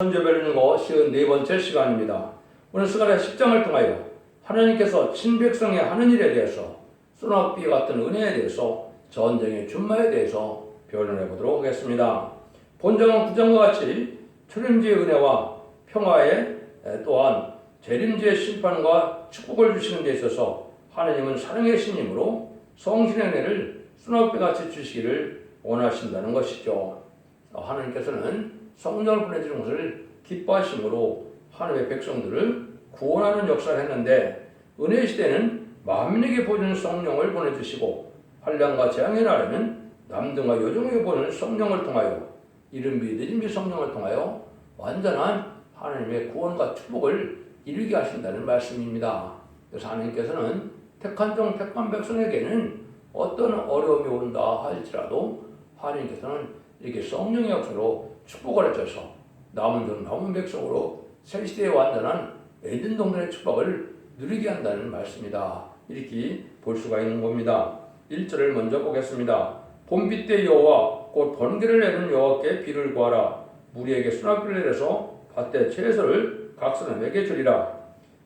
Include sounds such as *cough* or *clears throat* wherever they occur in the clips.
현재 배우는 거 쉬운 네 번째 시간입니다. 오늘 시간에 10장을 통하여 하나님께서 친백성의 하는 일에 대해서 소나비 같은 은혜에 대해서 전쟁의 준마에 대해서 변론해 보도록 하겠습니다. 본장은 구장과 같이 출임지의 은혜와 평화에 에, 또한 재림지의 심판과 축복을 주시는 데 있어서 하나님은 사랑의 신임으로 성신의 은혜를 수납비 같이 주시기를 원하신다는 것이죠. 하나님께서는 성령을 보내주는 것을 기뻐하심으로 하나님의 백성들을 구원하는 역사를 했는데 은혜의 시대는 만민에게 보여주는 성령을 보내주시고 환란과 재앙의 날에는 남등과 여종에게 보내는 성령을 통하여 이른비 늦은비 성령을 통하여 완전한 하나님의 구원과 축복을 이루게 하신다는 말씀입니다. 그래서 하나님께서는 택한 종 택한 백성에게는 어떤 어려움이 온다 할지라도 하나님께서는 이렇게 성령의 역사로 축복을 해줘서 남은 종 남은 백성으로 새 시대의 완전한 에덴 동산의 축복을 누리게 한다는 말씀이다. 이렇게 볼 수가 있는 겁니다. 1절을 먼저 보겠습니다. 봄비 때 여호와 곧 번개를 내는 여호와께 비를 구하라. 무리에게 수납비를 내려서 밭에 채소를 각 사람에게 주리라.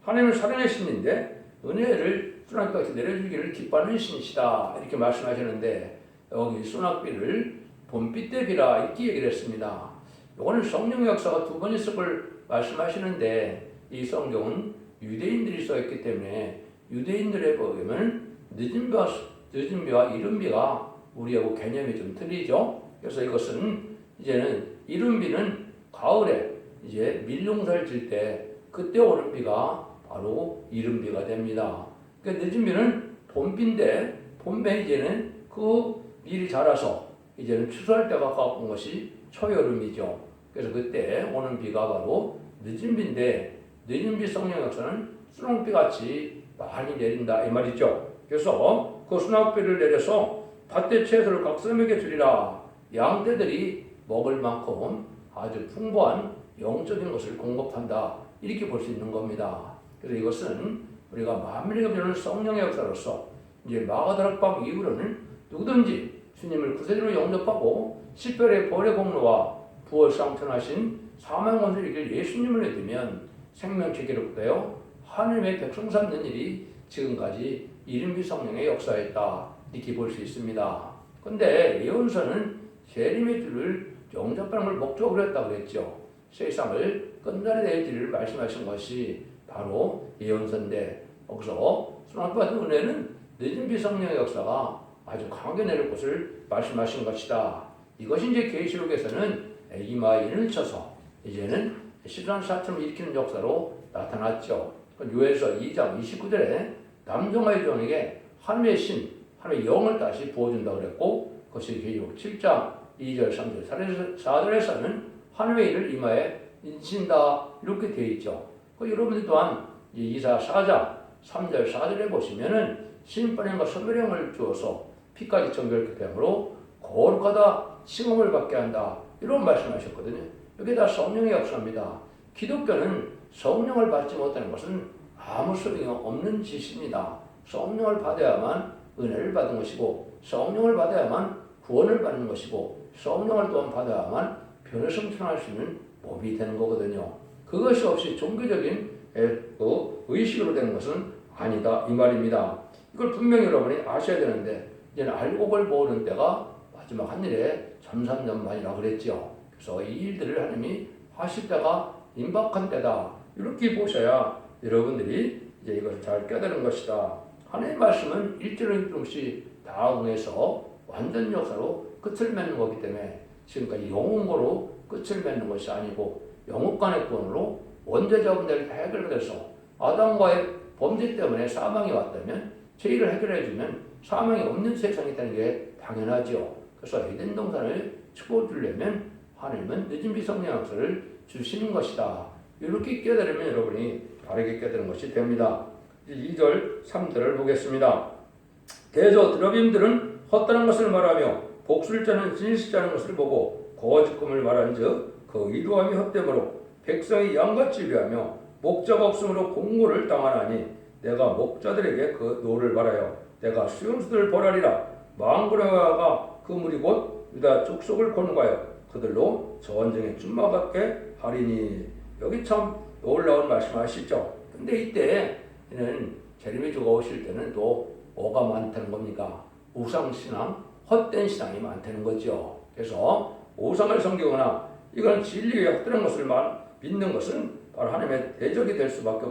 하나님은 사랑의 신인데 은혜를 수납비 같이 내려주기를 기뻐하는 신이시다. 이렇게 말씀하시는데 여기 수납비를 봄비 때 비라 이렇게 얘기를 했습니다. 이거는 성령의 역사가 두번걸 말씀하시는데 이 성경은 유대인들이 써있기 때문에 유대인들에 보면 늦은 비와, 늦은 비와 이른 비가 우리하고 개념이 좀 틀리죠. 그래서 이것은 이제는 이른 비는 가을에 이제 밀농사를 질 때 그때 오는 비가 바로 이른 비가 됩니다. 그러니까 늦은 비는 봄비인데 봄에 이제는 그 밀이 자라서 이제는 추수할 때가 가까운 것이 초여름이죠. 그래서 그때 오는 비가 바로 늦은 비인데 늦은 비 성령 역사는 수능비 같이 많이 내린다 이 말이죠. 그래서 그 수납비를 내려서 밭대 채소를 각 사람에게 주리라. 양떼들이 먹을 만큼 아주 풍부한 영적인 것을 공급한다. 이렇게 볼 수 있는 겁니다. 그래서 이것은 우리가 만민에게 주는 성령의 역사로서 이제 마가다락방 이후로는 누구든지 주님을 구세주로 영접하고 십별의 벌의 공로와 부활 상천하신 사망 권세를 이길 예수님을 믿으면 생명체 기록되어 하나님의 백성 삼는 일이 지금까지 이른비 성령의 역사였다 이렇게 볼 수 있습니다. 근데 예언서는 재림의 주를 영접하는 걸 목적으로 했다고 그랬죠. 세상을 끝날에 될 일을 말씀하신 것이 바로 예언서인데 거기서 수납 받은 은혜는 늦은 비성령의 역사가 아주 강하게 내릴 것을 말씀하신 것이다. 이것이 이제 계시록에서는 이마인을 쳐서 이제는 시간사처럼 일으키는 역사로 나타났죠. 요에서 2장 29절에 남종과 여종에게 하나님의 신, 하나님의 영을 다시 부어준다고 그랬고 그것이 계시록 7장 2절, 3절, 4절에서는 하나님의 일을 이마에 인친다 이렇게 되어 있죠. 그 여러분들 또한 이사 4장 3절, 4절에 보시면은 심판형과 선별형을 주어서 피까지 정결케 되므로 거룩하다 칭함을 받게 한다 이런 말씀하셨거든요. 이게 다 성령의 역사입니다. 기독교는 성령을 받지 못하는 것은 아무 소용이 없는 짓입니다. 성령을 받아야만 은혜를 받은 것이고 성령을 받아야만 구원을 받는 것이고 성령을 또한 받아야만 변을 성천할 수 있는 법이 되는 거거든요. 그것이 없이 종교적인 그 의식으로 되는 것은 아니다 이 말입니다. 이걸 분명히 여러분이 아셔야 되는데 이제는 알곡을 모으는 때가 마지막 한 일에 점삼년만이라고 그랬죠. 그래서 이 일들을 하나님이 하실 때가 임박한 때다. 이렇게 보셔야 여러분들이 이제 이걸 잘 깨달은 것이다. 하나님의 말씀은 일절의 조금씩 다 응해서 완전 역사로 끝을 맺는 거기 때문에 지금까지 영웅으로 끝을 맺는 것이 아니고 영웅 간의 구원으로 원죄자 문제를 다 해결돼서 아담과의 범죄 때문에 사망이 왔다면 죄를 해결해주면 사망이 없는 세상이 있다는 게 당연하죠. 그래서 에덴 동산을 축복주려면 하나님은 늦은 비성령 역사를 주시는 것이다. 이렇게 깨달으면 여러분이 바르게 깨달은 것이 됩니다. 2절, 3절을 보겠습니다. 대저 드러빔들은 헛다른 것을 말하며 짜는 진실자는 것을 보고 거짓금을 말한즉 그 의도함이 헛되므로 백성이 양같이 위하며 목자가 없으므로 공고를 당하나니 내가 목자들에게 그 노를 말하여 내가 수용수들을 벌하리라 망고라가 그 물이 곧 유다 족속을 권고하여 그들로 전쟁의 준마받게 할인이 여기 참 놀라운 말씀하시죠. 근데 이때는 제레미주가 오실 때는 또 뭐가 많다는 겁니까? 우상신앙, 헛된 신앙이 많다는 거죠. 그래서 우상을 섬기거나 이건 진리에 헛되는 것을 믿는 것은 바로 하나님의 대적이 될 수밖에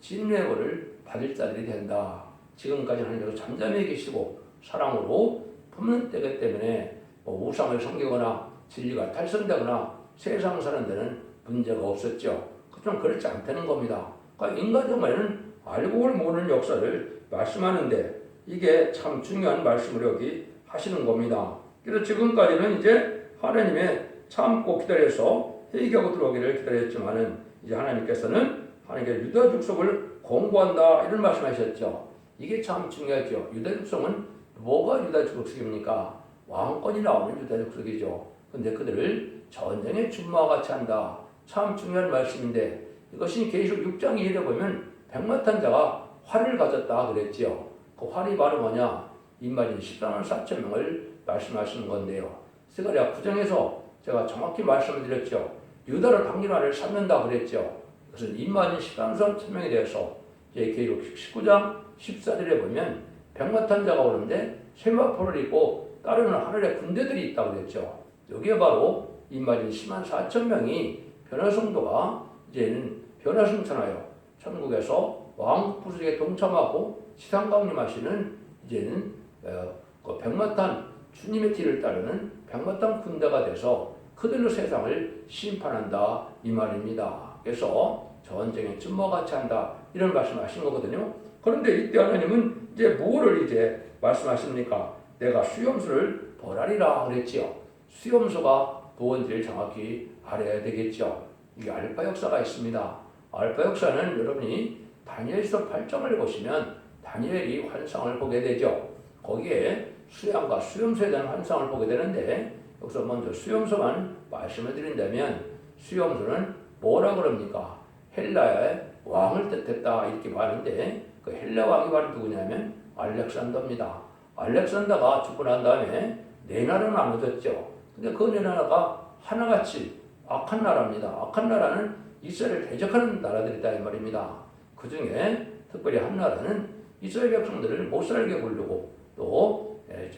진리의 벌을 받을 자들이 된다. 지금까지 하나님께서 잠잠히 계시고 사랑으로 품는 때기 때문에 뭐 우상을 섬기거나 진리가 탈선되거나 세상 데는 문제가 없었죠. 좀 그렇지 않다는 겁니다. 그러니까 인간 정말은 알고 모르는 역사를 말씀하는데 이게 참 중요한 말씀을 여기 하시는 겁니다. 그래서 지금까지는 이제 하나님의 참고 기다려서 회개하고 들어오기를 기다렸지만은 이제 하나님께서는 하나님께 유다 족속을 공부한다 이런 말씀하셨죠. 이게 참 중요하죠. 유다 족속은 뭐가 유다 족속입니까? 왕권이 나오는 유다 족속이죠. 근데 그들을 전쟁의 준마와 같이 한다. 참 중요한 말씀인데 이것이 계시록 6장 2절에 보면 백마탄 자가 활을 가졌다 그랬지요. 그 활이 바로 뭐냐? 인마진 14만 4천 명을 말씀하시는 건데요. 스가랴 9장에서 제가 정확히 말씀을 드렸죠. 유다를 당일날을 삼는다 그랬죠. 그것은 인마진 14만 4천 명에 대해서 제 계시록 19장 14절에 보면 백마탄 자가 오는데 세마포를 입고 따르는 하늘의 군대들이 있다고 그랬죠. 여기에 바로 인마진 10만 4천 명이 변화성도가 이제는 변화승천하여 천국에서 왕부석에 동참하고 시상 강림하시는 이제는 어, 그 백마탄 주님의 뒤를 따르는 백마탄 군대가 돼서 그들로 세상을 심판한다 이 말입니다. 그래서 전쟁에 쯤머같이 한다 이런 말씀하신 거거든요. 그런데 이때 하나님은 이제 뭐를 이제 말씀하십니까? 내가 수염수를 벌하리라 그랬지요. 수염수가 무언지를 정확히 알아야 되겠죠. 이 알파 역사가 있습니다. 알파 역사는 여러분이 다니엘서 8장을 보시면 다니엘이 환상을 보게 되죠. 거기에 수양과 수염소에 대한 환상을 보게 되는데 여기서 먼저 수염소만 말씀을 드린다면 수염소는 뭐라 그럽니까? 헬라의 왕을 뜻했다 이렇게 말하는데 그 헬라 왕이 바로 누구냐면 알렉산더입니다. 알렉산더가 죽고 난 다음에 네 나라로 나눠졌죠. 근데 그 네 나라가 하나같이 악한 나라입니다. 악한 나라는 이스라엘을 대적하는 나라들이다 이 말입니다. 그 중에 특별히 한 나라는 이스라엘 백성들을 못 살게 굴르고 또 예,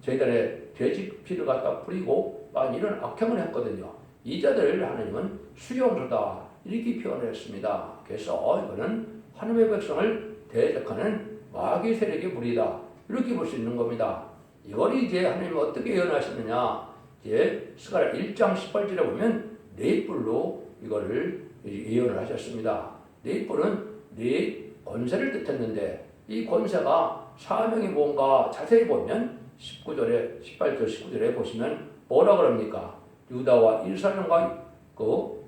저희들의 돼지 피를 갖다 뿌리고 막 이런 악행을 했거든요. 이 자들을 하나님은 수용소다 이렇게 표현했습니다. 그래서 이거는 하나님의 백성을 대적하는 마귀 세력의 무리다 이렇게 볼 수 있는 겁니다. 이걸 이제 하나님 어떻게 예언하시느냐 이제 스가랴 1장 18절에 보면 네 뿔로 이거를 예언을 하셨습니다. 네 뿔은 네 권세를 뜻했는데 이 권세가 사명이 뭔가 자세히 보면 19절에 18절 19절에 보시면 뭐라 그럽니까? 유다와 이스라엘과 그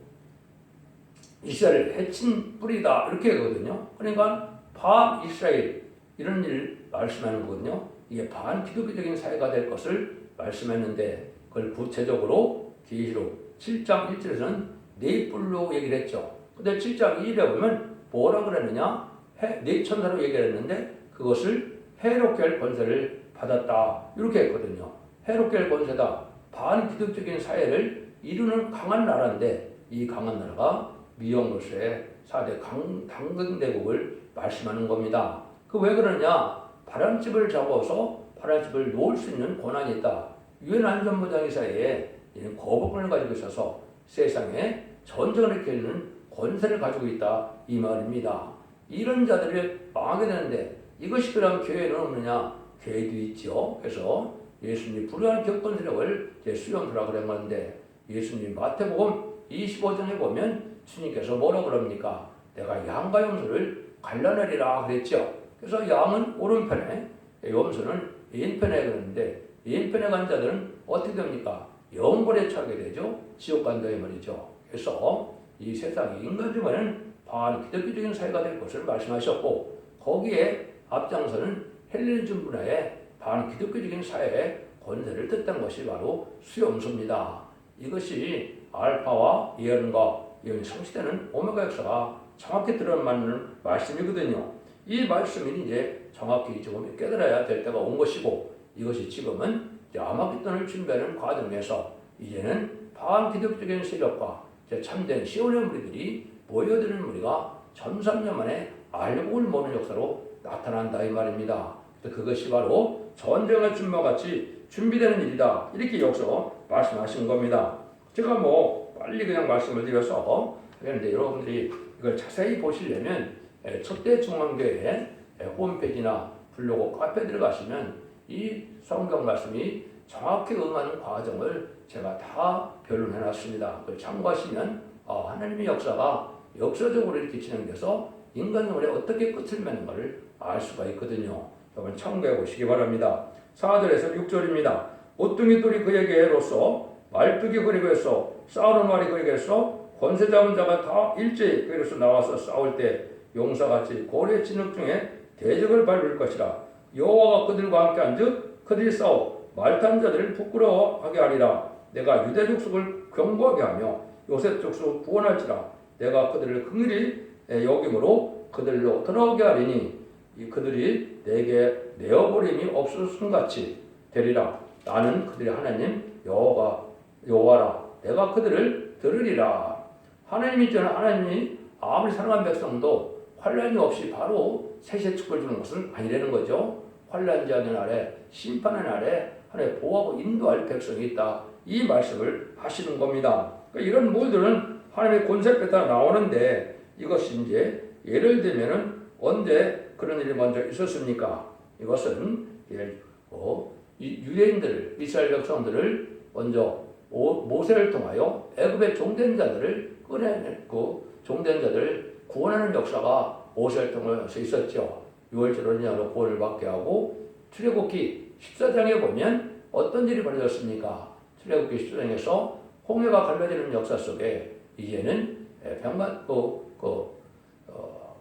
이스라엘 해친 뿌리다 이렇게 하거든요. 그러니까 반 이스라엘 이런 일 말씀하는 거거든요. 이게 반 기독교적인 사회가 될 것을 말씀했는데 그걸 구체적으로 계시록 7장 1절에서는 네 뿔로 얘기를 했죠. 근데 7장 2절에 보면 뭐라 그랬느냐? 해, 네 천사로 얘기를 했는데 그것을 해롭게 할 권세를 받았다. 이렇게 했거든요. 해롭게 할 권세다. 반기독적인 사회를 이루는 강한 나라인데 이 강한 나라가 미영로서의 4대 강, 당근대국을 말씀하는 겁니다. 그 왜 그러냐? 파란집을 잡아서 파란집을 놓을 수 있는 권한이 있다. 유엔 안전보장이사에 거부권을 가지고 있어서 세상에 전쟁을 일으키는 권세를 가지고 있다 이 말입니다. 이런 자들이 망하게 되는데 이것이 그럼 교회는 없느냐? 교회도 있죠. 그래서 예수님이 불의한 격권 세력을 수용수라 그런 건데 예수님 마태복음 25장에 보면 주님께서 뭐라 그럽니까? 내가 양과 염소를 갈라내리라 그랬죠. 그래서 양은 오른편에 염소는 왼편에 그러는데 왼편에 간 자들은 어떻게 됩니까? 영벌에 차게 되죠. 지옥 간다 이 말이죠. 그래서 이 세상이 인간 중에는 반기독교적인 사회가 될 것을 말씀하셨고 거기에 앞장서는 헬레니즘 문화의 반기독교적인 사회의 권세를 뜻한 것이 바로 수염소입니다. 이것이 알파와 예언과 성취되는 오메가 역사가 정확히 드러나는 말씀이거든요. 이 말씀이 이제 정확히 조금 깨달아야 될 때가 온 것이고 이것이 지금은 아마겟돈을 준비하는 과정에서 이제는 반기독적인 세력과 참된 시온의 무리들이 모여드는 무리가 1300년 만에 알곡을 모는 역사로 나타난다 이 말입니다. 그것이 바로 전쟁을 준비와 같이 준비되는 일이다. 이렇게 여기서 말씀하신 겁니다. 제가 뭐 빨리 그냥 말씀을 드려서 그런데 여러분들이 이걸 자세히 보시려면 에, 첫대 중앙교회 에, 홈페이지나 블로그 카페 들어가시면 이 성경 말씀이 정확히 응하는 과정을 제가 다 변론해 놨습니다. 그걸 참고하시면 아, 하나님의 역사가 역사적으로 이렇게 진행돼서 인간의 어떻게 끝을 맺는가를 알 수가 있거든요. 여러분 참고해 보시기 바랍니다. 4절에서 6절입니다. 오뚱이 똘이 그에게로서 말뚝이 그리고에서 싸우는 말이 그에게서 권세 잡은 자가 다 일제히 그에게서 나와서 싸울 때 용사같이 고래 진흙 중에 대적을 밟을 것이라. 여호와가 그들과 함께 앉으 그들이 싸워 말탄 자들을 부끄러워하게 하리라. 내가 유대 족속을 경고하게 하며 요셉 족속을 구원할지라. 내가 그들을 긍휼히 여김으로 그들로 돌아오게 하리니 이 그들이 내게 내어버림이 없을 순같이 되리라. 나는 그들의 하나님 여호가 여호와라 내가 그들을 들으리라. 하나님이 저는 하나님이 아무리 사랑한 백성도 환란이 없이 바로 세세 축을 주는 것은 아니라는 거죠. 환란지 하는 아래 심판하는 아래 하나님 보호하고 인도할 백성이 있다. 이 말씀을 하시는 겁니다. 그러니까 이런 모들은 하나님의 권세 뺐다 나오는데 이것이 이제 예를 들면은 언제 그런 일이 먼저 있었습니까? 이것은 예, 어, 이 유대인들 이스라엘 백성들을 먼저 오- 모세를 통하여 애굽의 종된 자들을 끌어내고 종된 자들을 구원하는 역사가 모세를 통해서 있었죠. 6월절 언약으로 구원을 받게 하고 출애굽기 14장에 보면 어떤 일이 벌어졌습니까? 출애굽기 14장에서 홍해가 갈라지는 역사 속에 이제는 예, 병만 그, 그 어,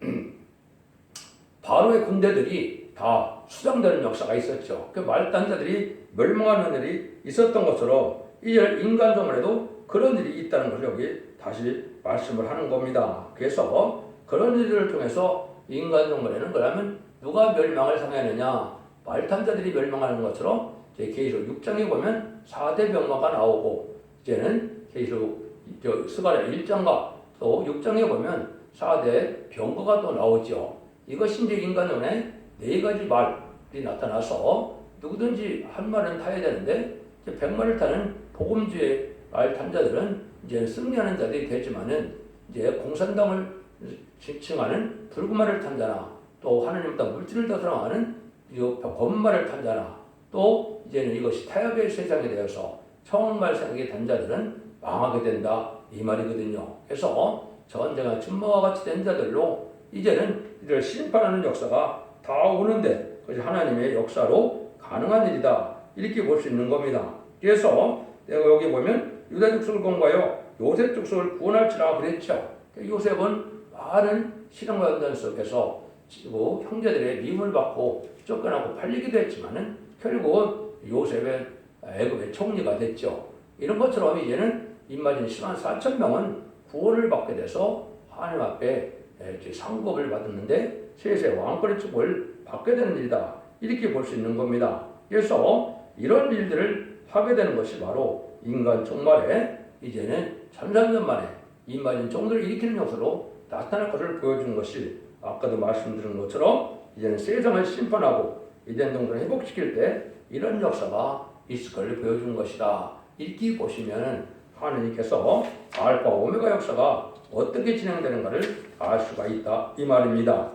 *clears throat* 바로의 군대들이 다 수장되는 역사가 있었죠. 그 말단자들이 멸망하는 일이 있었던 것처럼 이제 인간정을해도 그런 일이 있다는 것을 여기 다시 말씀을 하는 겁니다. 그래서 그런 일들을 통해서 인간정을에는 그러면 누가 멸망을 상하느냐 말탄자들이 멸망하는 것처럼 이제 계시록 6장에 보면 4대 병마가 나오고 이제는 계시록 저 스가랴 1장과 또 6장에 보면 4대 병거가 또 나오죠. 이것이 이제 인간론의 네 가지 말이 나타나서 누구든지 한 말은 타야 되는데 이제 100마리를 타는 복음주의 말 탄자들은 이제 승리하는 자들이 되지만은 이제 공산당을 칭하는 붉은말을 탄 자나 또 하나님보다 물질을 더 사랑하는 이 검말을 탄 자나 또 이제는 이것이 타협의 세상에 대해서 청말 생각이 단 자들은 망하게 된다 이 말이거든요. 그래서 전쟁과 준마와 같이 된 자들로 이제는 이를 심판하는 역사가 다 오는데 그것이 하나님의 역사로 가능한 일이다 이렇게 볼 수 있는 겁니다. 그래서 여기 보면 유다 족속을 공부하여 요셉 족속을 구원할지라 그랬죠. 요셉은 많은 신앙과 연단 속에서 뭐 형제들의 미움을 받고 쫓겨나고 팔리기도 했지만은 결국은 요셉의 애굽의 총리가 됐죠. 이런 것처럼 이제는 입맞은 10만 4천 명은 구원을 받게 돼서 하나님 앞에 상급을 받았는데 세세 왕권의 축복을 받게 되는 일이다. 이렇게 볼 수 있는 겁니다. 그래서 이런 일들을 하게 되는 것이 바로 인간 종말에 이제는 천삼년 만에 입맞은 종들을 일으키는 역사로 나타날 것을 보여주는 것이 아까도 말씀드린 것처럼 이제는 세상을 심판하고 이된 동들을 회복시킬 때 이런 역사가 있을 걸 보여주는 것이다. 이렇게 보시면 하느님께서 알파 오메가 역사가 어떻게 진행되는가를 알 수가 있다 이 말입니다.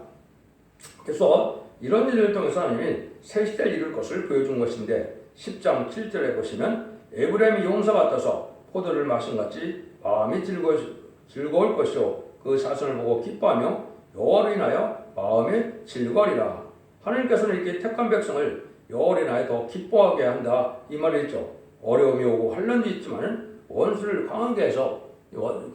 그래서 이런 일을 통해서 하나님이 새 시대를 이룰 것을 보여준 것인데 10장 7절에 보시면 에브라임이 용사 같아서 포도를 마신 같이 마음이 즐거, 즐거울 것이요 그 사선을 보고 기뻐하며 여호와로 인하여 마음이 즐거리라 하나님께서는 이렇게 택한 백성을 여호와로 인하여 더 기뻐하게 한다 이 말이죠 어려움이 오고 환란도 있지만은 원수를 강하게 해서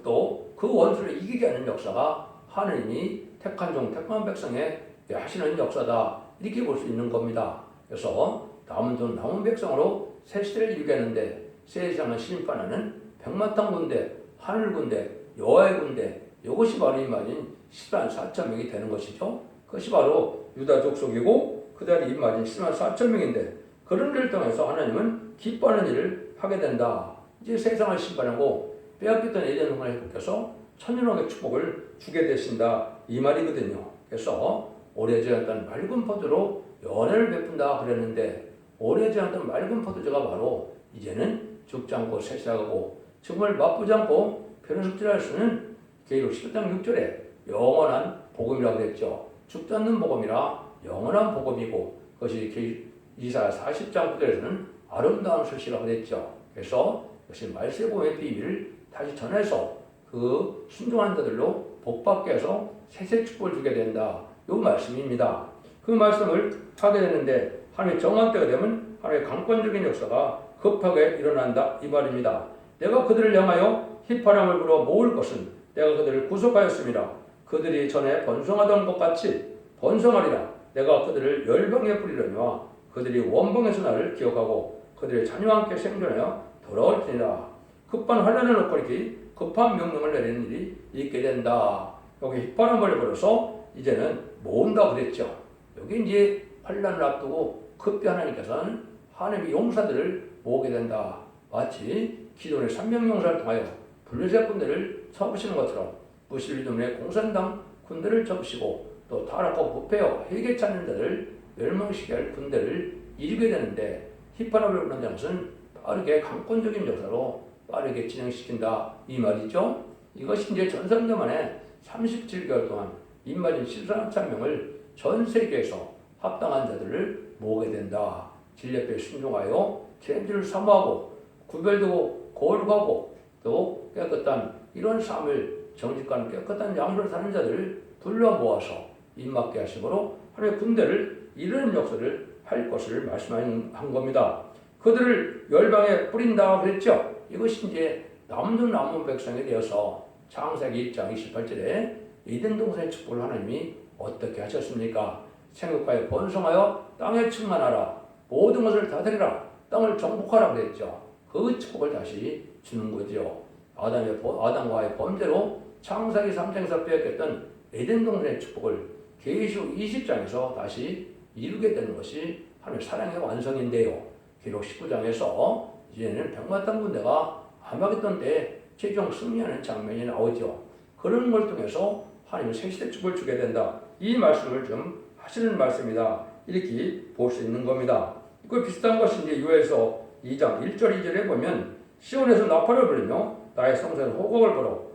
또 그 원수를 이기게 하는 역사가 하느님이 택한 종, 택한 백성에 하시는 역사다. 이렇게 볼 수 있는 겁니다. 그래서 남은 종, 남은 백성으로 새 시대를 이루겠는데 세상을 심판하는 백만탄 군대, 하늘 군대, 여호와의 군대 이것이 바로 이 말인 10만 4천 명이 되는 것이죠. 그것이 바로 유다 족속이고 그다음에 이 말인 10만 4천 명인데 그런 일을 통해서 하나님은 기뻐하는 일을 하게 된다. 이제 세상을 심판하고 빼앗겼던 에덴 동산에 께서 천년왕의 축복을 주게 되신다 이 말이거든요. 그래서 오래지 않던 맑은 포도로 연애를 베푼다 그랬는데 오래지 않던 맑은 포도주가 바로 이제는 죽지 않고 새시하고 정말 맛보지 않고 변호숙지할 수는 계율 11장 6절에 영원한 복음이라고 그랬죠. 죽지 않는 복음이라 영원한 복음이고 그것이 이사 40장 9절에서는 아름다운 소식이라고 그랬죠. 그래서 이것이 말세 복음의 비밀을 다시 전해서 그 순종한 자들로 복받게 해서 세세 축복을 주게 된다. 이 말씀입니다. 그 말씀을 하게 되는데 하나님의 정한 때가 되면 하나님의 강권적인 역사가 급하게 일어난다 이 말입니다. 내가 그들을 향하여 휘파람을 불어 모을 것은 내가 그들을 구속하였습니다. 그들이 전에 번성하던 것 같이 번성하리라. 내가 그들을 열방에 뿌리려니와 그들이 원방에서 나를 기억하고 그들의 자녀와 함께 생존하여 돌아올 테니라. 급한 환란을 이렇게 급한 명령을 내리는 일이 있게 된다. 여기 휘파람을 불어서 이제는 모은다 그랬죠. 여기 이제 환란을 앞두고 급히 하나님께서는 하나님의 용사들을 모으게 된다. 마치 기존의 삼명 용사를 통하여 블레셋 군대를 쳐부시는 것처럼 무실리dom의 공산당 군대를 접으시고 또 타락하고 부패하여 회개 찾는 자들 멸망시게 할 군대를 이루게 되는데 휘파람을 부는다는 것은 빠르게 강권적인 역사로 빠르게 진행시킨다 이 말이죠. 이것이 이제 전성년 만에 37개월 동안 인마진 14천명을 전 세계에서 합당한 자들을 모으게 된다. 진례에 순종하여 체질을 사모하고 구별되고 거룩하고 또 깨끗한 이런 삶을 정직한 깨끗한 양으로 사는 자들을 불러 모아서 입맞게 하심으로 하나님의 군대를 이루는 역사를 할 것을 말씀한 겁니다. 그들을 열방에 뿌린다 그랬죠. 이것이 이제 남도 남은 백성에 대해서 창세기 1장 28절에 이든 동산의 축복을 하나님이 어떻게 하셨습니까? 생육하여 번성하여 땅에 충만하라 모든 것을 다스리라 땅을 정복하라 그랬죠. 그 축복을 다시 주는 거죠. 아담의 아담과의 범죄로 창세기 3장에서 빼앗겼던 에덴 동산의 축복을 계시록 20장에서 다시 이루게 되는 것이 하나님의 사랑의 완성인데요. 기록 19장에서 이제는 백마땅 군대가 아마겟돈 때 최종 승리하는 장면이 나오죠. 그런 걸 통해서 하나님의 새 시대 축복을 주게 된다. 이 말씀을 좀 하시는 말씀이다. 이렇게 볼 수 있는 겁니다. 그 비슷한 것이 이제 유에서 2장 1절 2절에 보면 시온에서 나팔을 불리며 나의 성소에 호곡을 불어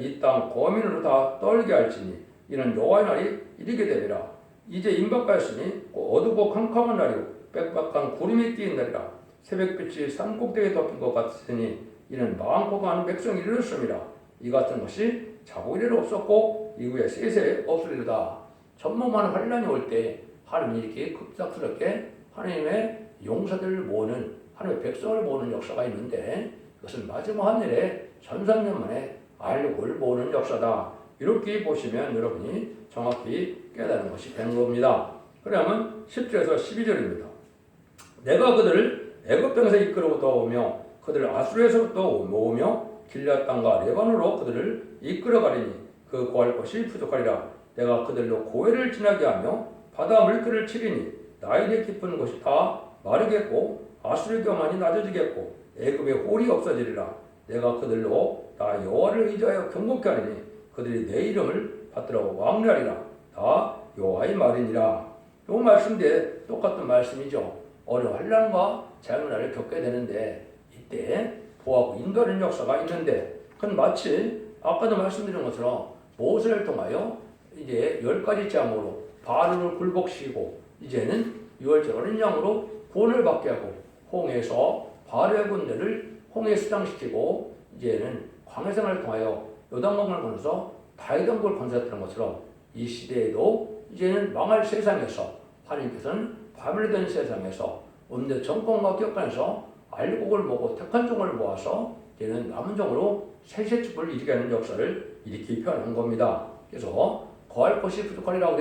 이 땅 거민으로 다 떨게 할지니 이는 여호와의 날이 이르게 되리라. 이제 임박하였으니 어두고 캄캄한 날이요 빽빽한 구름이 띄인 날이라. 새벽빛이 산꼭대기에 덮인 것 같으니 이는 많은 백성이 이르렀습니다. 이 같은 것이 자고이래로 없었고 이후에 세세 없으리다. 전무만 환란이 올 때 하나님이 이렇게 급작스럽게 하나님의 용사들을 모으는 하나님의 백성을 모으는 역사가 있는데 그것은 마지막 하늘에 천삼년 만에 알력을 모으는 역사다. 이렇게 보시면 여러분이 정확히 깨달은 것이 되는 겁니다. 그러면 10절에서 12절입니다. 내가 그들을 애굽 땅에서 이끌어부터 오며 그들을 아수르에서부터 모으며 길앗 땅과 레바노로 그들을 이끌어 가리니 그 구할 것이 부족하리라. 내가 그들로 고해를 지나게 하며 바다 물결을 치리니 나일의 깊은 곳이 다 마르겠고 아수르 교만이 낮아지겠고 애굽의 홀이 없어지리라. 내가 그들로 다 여호와를 의지하여 경고케 하리니 그들이 내 이름을 받들어 왕래하리라. 다 여호와의 말이니라. 요 말씀인데 똑같은 말씀이죠. 어려운 환란과 자연난을 겪게 되는데 이때 보호하고 인도하는 역사가 있는데 그건 마치 아까도 말씀드린 것처럼 모세를 통하여 이제 열 가지 장으로 바로를 굴복시키고 이제는 유월절 어린 양으로 구원을 받게 하고 홍해에서 바로의 군대를 홍해 수장시키고 이제는 광해생을 통하여 요단강을 건너서 다이던굴 건설했던 것처럼 이 시대에도 이제는 망할 세상에서 하나님께서는 바벨된 세상에서 음대 정권과 격간에서 알곡을 모고 택한 종을 모아서 이제는 남은 종으로 세세축을 하는 역사를 이렇게 표현한 겁니다. 그래서 거할 것이 부족하리라고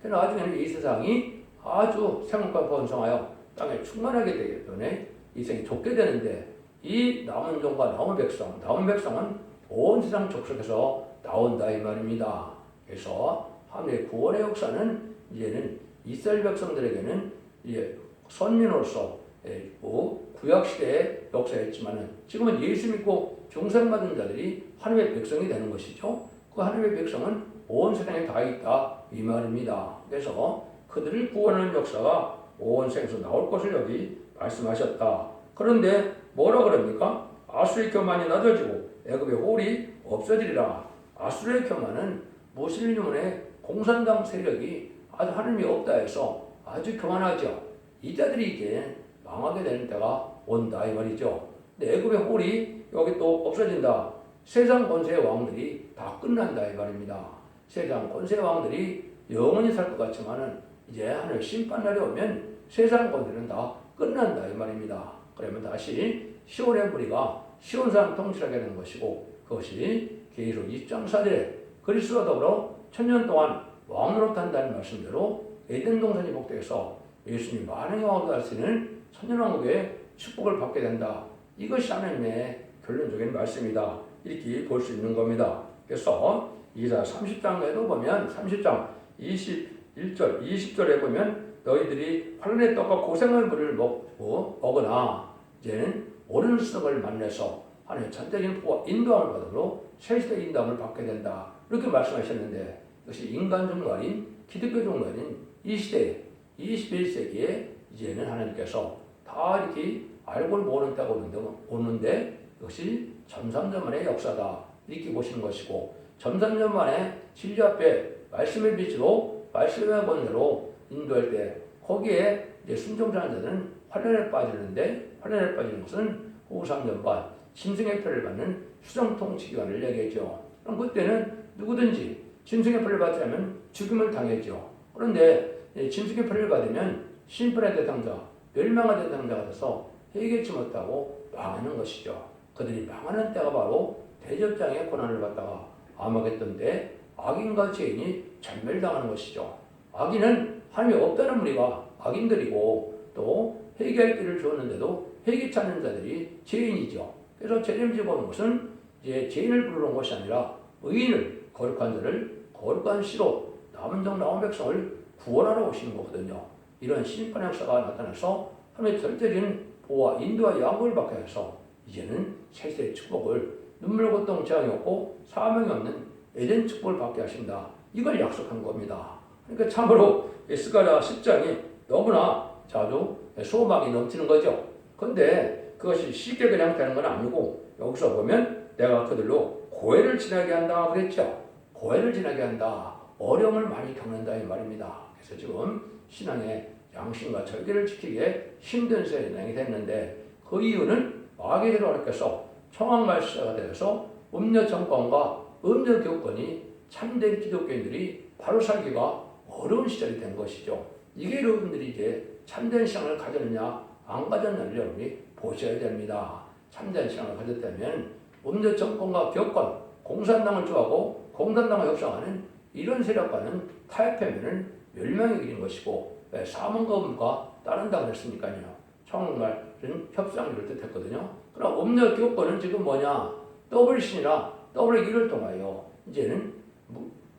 그랬죠. 나중에는 이 세상이 아주 생물과 번성하여 땅에 충만하게 되기 때문에 이 세상이 좁게 되는데 이 남은 종과 남은 백성, 남은 백성은 온 세상 족속에서 나온다 이 말입니다. 그래서 하나님의 구원의 역사는 이제는 이스라엘 백성들에게는 이제 선민으로서 예, 뭐 구약 시대의 역사였지만은 지금은 예수 믿고 중생받은 자들이 하나님의 백성이 되는 것이죠. 그 하나님의 백성은 온 세상에 다 있다 이 말입니다. 그래서 그들을 구원하는 역사가 온 세상에서 나올 것을 여기 말씀하셨다. 그런데 뭐라 그럽니까? 아수의 교만이 낮아지고 애굽의 홀이 없어지리라. 아수르의 교만은 무슬림의 공산당 세력이 아주 하나님이 없다 해서 아주 교만하죠. 이 자들이 이제 망하게 되는 때가 온다 이 말이죠. 근데 애굽의 홀이 여기 또 없어진다. 세상 권세의 왕들이 다 끝난다 이 말입니다. 세상 권세 왕들이 영원히 살 것 같지만은 이제 하늘 심판날이 오면 세상 권세는 다 끝난다 이 말입니다. 그러면 다시 시온의 무리가 시온 사람 통치하게 되는 것이고 그것이 계속 2장 4절에 그리스도와 더불어 천년 동안 왕으로 탄다는 말씀대로 에덴 동산이 복되어서 예수님 영광을 할수 있는 천년왕국의 축복을 받게 된다. 이것이 하나님의 결론적인 말씀이다. 이렇게 볼 수 있는 겁니다. 그래서 이사 30장에도 보면 30장 21절, 20절에 보면 너희들이 환란의 떡과 고생의 물을 먹고 먹으나 이제는 옳은 수덕을 만나서 하나님의 전적인 부와 인도함을 받으로 세시대 인도함을 받게 된다. 이렇게 말씀하셨는데 이것이 인간 종말인 기독교 종말인 이 시대에 21세기에 이제는 하나님께서 다 이렇게 알고 모르는 때가 오는데, 오는데 이것이 점삼년 만의 역사다. 이렇게 보시는 것이고 점삼년 만에 진리 앞에 말씀의 빛으로 말씀의 권세로 인도할 때 거기에 이제 순종하는 자들은 환란에 빠지는데 환란에 빠지는 것은 후 3년 반 짐승의 표를 받는 수정통치 기간을 얘기했죠. 그럼 그때는 누구든지 짐승의 표를 받지 않으면 죽음을 당했죠. 그런데 짐승의 표를 받으면 심판의 대상자, 멸망의 대상자가 돼서 해결치 못하고 망하는 것이죠. 그들이 망하는 때가 바로 대접장의 고난을 받다가 암흑했던 때 악인과 죄인이 전멸당하는 것이죠. 악인은 하나님이 없다는 무리가 악인들이고 또 회개할 길을 주었는데도 회개치 않는 자들이 죄인이죠. 그래서 죄림지 보는 것은 이제 죄인을 부르는 것이 아니라 의인을 거룩한 자를 거룩한 시로 남은 정 나온 백성을 구원하러 오시는 거거든요. 이런 심판의 역사가 나타나서 하나님의 절대적인 보호와 인도와 양보를 받게 해서 이제는 세세의 축복을 눈물 고통 재앙이 없고 사명이 없는 에덴 축복을 받게 하신다. 이걸 약속한 겁니다. 그러니까 참으로 스가랴 10장이 너무나 자주 소망이 넘치는 거죠. 근데 그것이 쉽게 그냥 되는 건 아니고 여기서 보면 내가 그들로 고해를 지나게 한다 그랬죠. 고해를 지나게 한다. 어려움을 많이 겪는다 이 말입니다. 그래서 지금 신앙의 양심과 절개를 지키기에 힘든 세상이 됐는데 그 이유는 마귀 헤로님께서 청황말시자가 되어서 음녀 정권과 음녀 교권이 참된 기독교인들이 바로 살기가 어려운 시절이 된 것이죠. 이게 여러분들이 이제 참된 신앙을 가졌느냐 안 가졌느냐를 여러분이 보셔야 됩니다. 참된 신앙을 가졌다면 음녀 정권과 교권, 공산당을 좋아하고 공산당과 협상하는 이런 세력과는 타협하면은 멸망의 길인 것이고 왜 사문거음과 따른다고 했으니까요. 청말 은 협상을 뜻했거든요. 그럼 음녀 교권은 지금 뭐냐? 더블 신이라 더블의 길을 통하여 이제는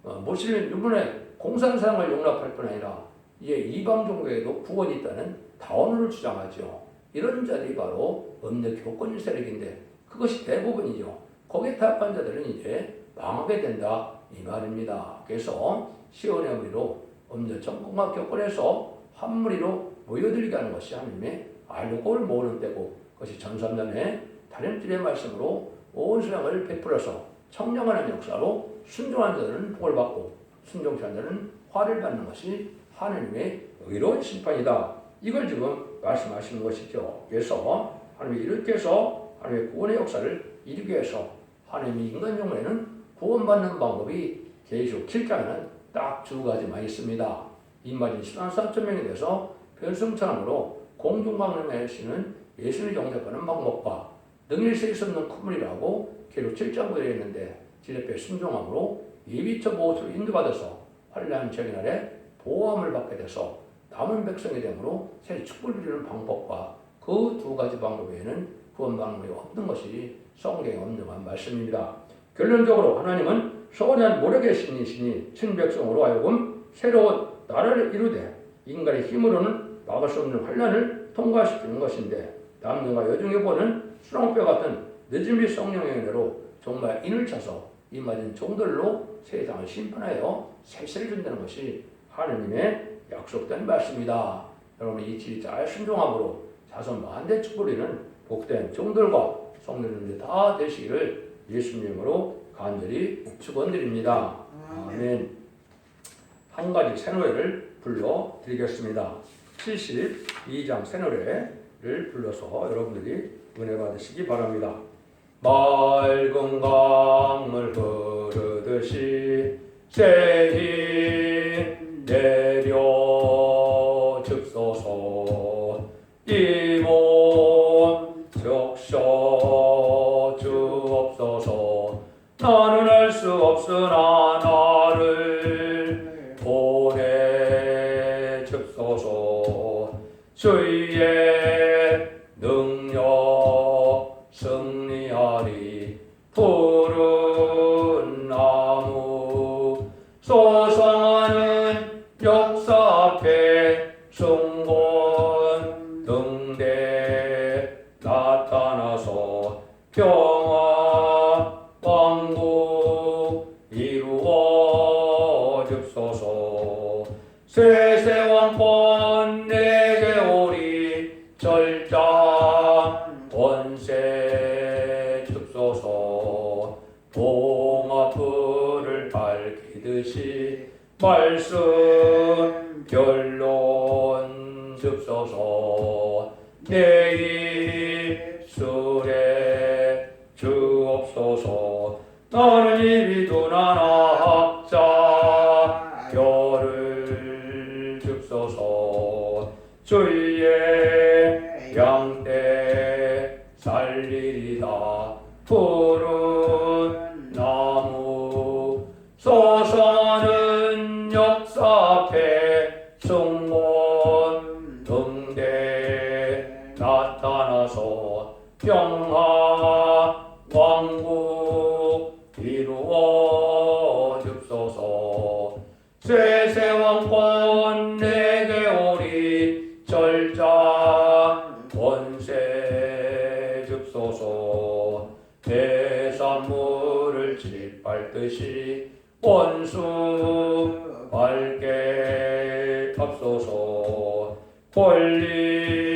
어, 모슬림 유분의 공산상을 용납할 뿐 아니라 이제 이방 종교에도 구원이 있다는 다원을 주장하죠. 이런 자들이 바로 음녀 교권 세력인데 그것이 대부분이죠. 거기에 타협한 자들은 이제 망하게 된다 이 말입니다. 그래서 시온의 무리로 음녀 정권과 교권에서 한 무리로 모여들게 하는 것이 하나님의 알고를 모으는 때고 그것이 전삼년에 다림줄의 말씀으로 온 세상을 베풀어서 청정하는 역사로 순종한 자들은 복을 받고 순종치 않은 자는 화를 받는 것이 하나님의 의로운 심판이다. 이걸 지금 말씀하시는 것이죠. 그래서 하나님이 이렇게 해서 하나님의 구원의 역사를 이루기 위해서 하나님이 인간 영혼에는 구원받는 방법이 계속 7장에는 딱 두 가지만 있습니다. 입맞은 14만 3천 명에 대해서 변성처럼으로 공중방문에 하시는 예수를 영접하는 방법과 능일 세수 없는 콧물이라고 계속 7장 구에 있는데 지lep에 순종함으로 예비처 보호수로 인도받아서 환란 정인날에 보호함을 받게 돼서 남은 백성이 되므로 새 축복을 누리는 방법과 그 두 가지 방법 외에는 구원 방법이 없는 것이 성경에 엄정한 말씀입니다. 결론적으로 하나님은 소원한 모력의 신이시니 친백성으로 하여금 새로운 나라를 이루되 인간의 힘으로는 막을 수 없는 환란을 통과시키는 것인데 남녀가 여중에 보는 수렁뼈 같은 늦은비 성령의 은혜로 정말 인을 차서 이 맞은 종들로 세상을 심판하여 세세를 준다는 것이 하느님의 약속된 말씀이다. 여러분 이 진리 잘 순종함으로 자손 만대 축복이는 복된 종들과 성령님들 다 되시기를 예수님으로 간절히 축원드립니다. 아멘. 한 가지 새 노래를 불러 드리겠습니다. 72장 새 노래를 불러서 여러분들이 은혜 받으시기 바랍니다. 맑은 강물 흐르듯이 새히 내려 줍소서 이몸 적셔 주옵소서 나는 알 수 없으나 나 입술에 주옵소서. 나는 입이 권리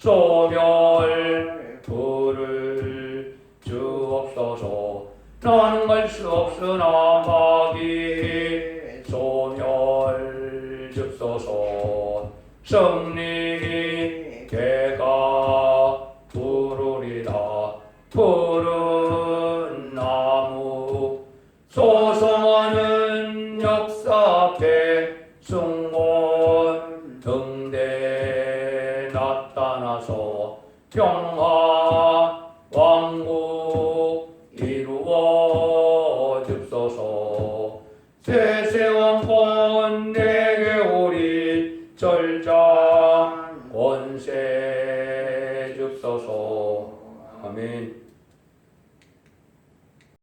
줍소